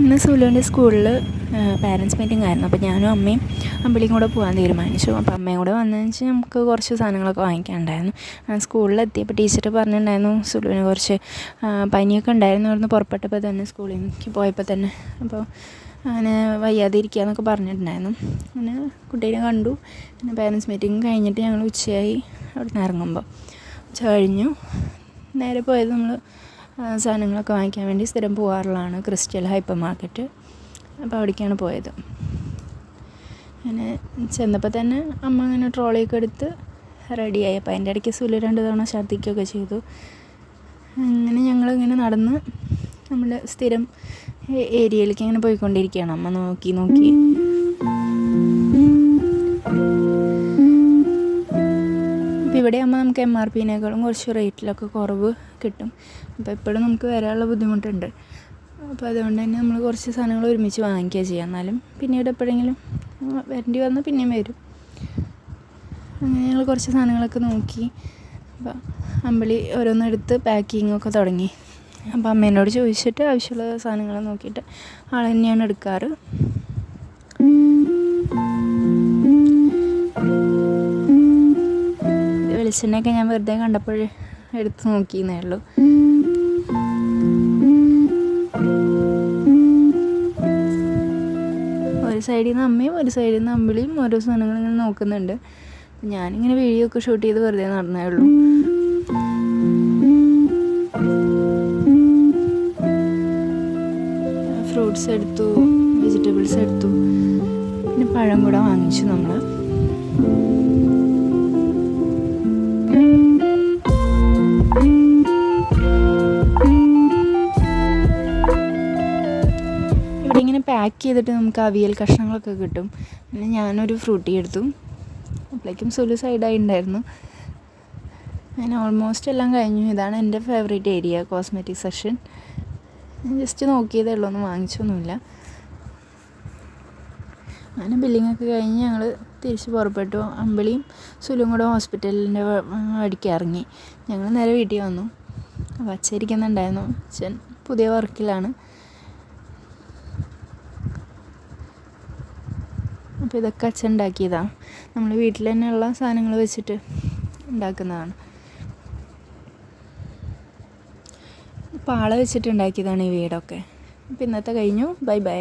ഇന്ന് സുലുവിന്റെ സ്കൂളിൽ parents meeting ആയിരുന്നു. അപ്പോൾ ഞാനും അമ്മയും അമ്പിളിയും കൂടെ പോകാൻ തീരുമാനിച്ചു. അപ്പോൾ അമ്മയും കൂടെ വന്നതെന്ന് വെച്ചാൽ നമുക്ക് കുറച്ച് സാധനങ്ങളൊക്കെ വാങ്ങിക്കാനുണ്ടായിരുന്നു. സ്കൂളിലെത്തിയപ്പോൾ ടീച്ചർ പറഞ്ഞിട്ടുണ്ടായിരുന്നു സുലുവിന് കുറച്ച് പനിയൊക്കെ ഉണ്ടായിരുന്നു അവിടുന്ന് പുറപ്പെട്ടപ്പോൾ തന്നെ സ്കൂളിലേക്ക് പോയപ്പോൾ തന്നെ. അപ്പോൾ അങ്ങനെ വയ്യാതെ ഇരിക്കുക എന്നൊക്കെ പറഞ്ഞിട്ടുണ്ടായിരുന്നു. അങ്ങനെ കുട്ടീനെ കണ്ടു. പിന്നെ പാരൻസ് മീറ്റിംഗ് കഴിഞ്ഞിട്ട് ഞങ്ങൾ ഉച്ചയായി അവിടെ നിന്ന് ഇറങ്ങുമ്പോൾ ഉച്ച കഴിഞ്ഞു. നേരെ പോയത് നമ്മൾ സാധനങ്ങളൊക്കെ വാങ്ങിക്കാൻ വേണ്ടി സ്ഥിരം പോകാറുള്ളതാണ് ക്രിസ്റ്റൽ ഹൈപ്പർ മാർക്കറ്റ് അപ്പോൾ അവിടേക്കാണ് പോയത്. അങ്ങനെ ചെന്നപ്പോൾ തന്നെ അമ്മ അങ്ങനെ ട്രോളിയൊക്കെ എടുത്ത് റെഡിയായി അപ്പോൾ അതിന്റെ ഇടയ്ക്ക് സുലു രണ്ട് തവണ ഛർദ്ദിക്കുകയൊക്കെ ചെയ്തു. അങ്ങനെ ഞങ്ങളിങ്ങനെ നടന്ന് നമ്മുടെ സ്ഥിരം ഏരിയയിലേക്ക് ഇങ്ങനെ പോയിക്കൊണ്ടിരിക്കുകയാണ്. അമ്മ നോക്കി നോക്കി. ഇവിടെ ആകുമ്പോൾ നമുക്ക് എം ആർ പിനേക്കാളും കുറച്ച് റേറ്റിലൊക്കെ കുറവ് കിട്ടും. അപ്പോൾ എപ്പോഴും നമുക്ക് വരാനുള്ള ബുദ്ധിമുട്ടുണ്ട്. അപ്പോൾ അതുകൊണ്ട് തന്നെ നമ്മൾ കുറച്ച് സാധനങ്ങൾ ഒരുമിച്ച് വാങ്ങിക്കുക ചെയ്യുക. എന്നാലും പിന്നീട് എപ്പോഴെങ്കിലും വരേണ്ടി വന്നാൽ പിന്നെയും വരും. അങ്ങനെ ഞങ്ങൾ കുറച്ച് സാധനങ്ങളൊക്കെ നോക്കി. അപ്പോൾ അമ്പിളി ഓരോന്നെടുത്ത് പാക്കിങ്ങൊക്കെ തുടങ്ങി. അപ്പോൾ അമ്മേനോട് ചോദിച്ചിട്ട് ആവശ്യമുള്ള സാധനങ്ങൾ നോക്കിയിട്ട് ആൾ തന്നെയാണ് എടുക്കാറ്. വെളിച്ചെണ്ണയൊക്കെ ഞാൻ വെറുതെ കണ്ടപ്പോൾ എടുത്ത് നോക്കിയെന്നേ ഉള്ളൂ. ഒരു സൈഡിൽ നിന്ന് അമ്മയും ഒരു സൈഡിൽ നിന്ന് അമ്പിളിയും ഓരോ സാധനങ്ങൾ ഇങ്ങനെ നോക്കുന്നുണ്ട്. ഞാനിങ്ങനെ വീഡിയോ ഒക്കെ ഷൂട്ട് ചെയ്ത് വെറുതെ നടന്നേ ഉള്ളൂ. ഫ്രൂട്ട്സ് എടുത്തു വെജിറ്റബിൾസ് എടുത്തു. പിന്നെ പഴം കൂടെ വാങ്ങിച്ചു നമ്മൾ പാക്ക് ചെയ്തിട്ട് നമുക്ക് അവിയൽ കഷ്ണങ്ങളൊക്കെ കിട്ടും. പിന്നെ ഞാനൊരു ഫ്രൂട്ടി എടുത്തു. അപ്പോഴേക്കും സുലു സൈഡായി ഉണ്ടായിരുന്നു. ഞാൻ ഓൾമോസ്റ്റ് എല്ലാം കഴിഞ്ഞു. ഇതാണ് എന്റെ ഫേവറേറ്റ് ഏരിയ കോസ്മെറ്റിക് സെക്ഷൻ ഞാൻ ജസ്റ്റ് നോക്കിയതേ ഉള്ളൂ ഒന്നും വാങ്ങിച്ചൊന്നുമില്ല. അങ്ങനെ ബില്ലിംഗ് ഒക്കെ കഴിഞ്ഞ് ഞങ്ങൾ തിരിച്ച് പുറപ്പെട്ടു. അമ്പിളിയും സുലും കൂടെ ഹോസ്പിറ്റലിന്റെ അടിക്ക് ഇറങ്ങി. ഞങ്ങൾ നേരെ വീട്ടിൽ വന്നു. അപ്പോൾ അച്ഛൻ ഇരിക്കുന്നുണ്ടായിരുന്നു. അച്ഛൻ പുതിയ വർക്കിലാണ് അപ്പോൾ ഇതൊക്കെ അച്ഛൻ ഉണ്ടാക്കിയതാണ് നമ്മൾ വീട്ടിൽ തന്നെയുള്ള സാധനങ്ങൾ വെച്ചിട്ട് ഉണ്ടാക്കുന്നതാണ്. പാള വെച്ചിട്ട് ഉണ്ടാക്കിയതാണ് ഈ വീടൊക്കെ. അപ്പോൾ ഇന്നത്തെ കഴിഞ്ഞു. Bye bye.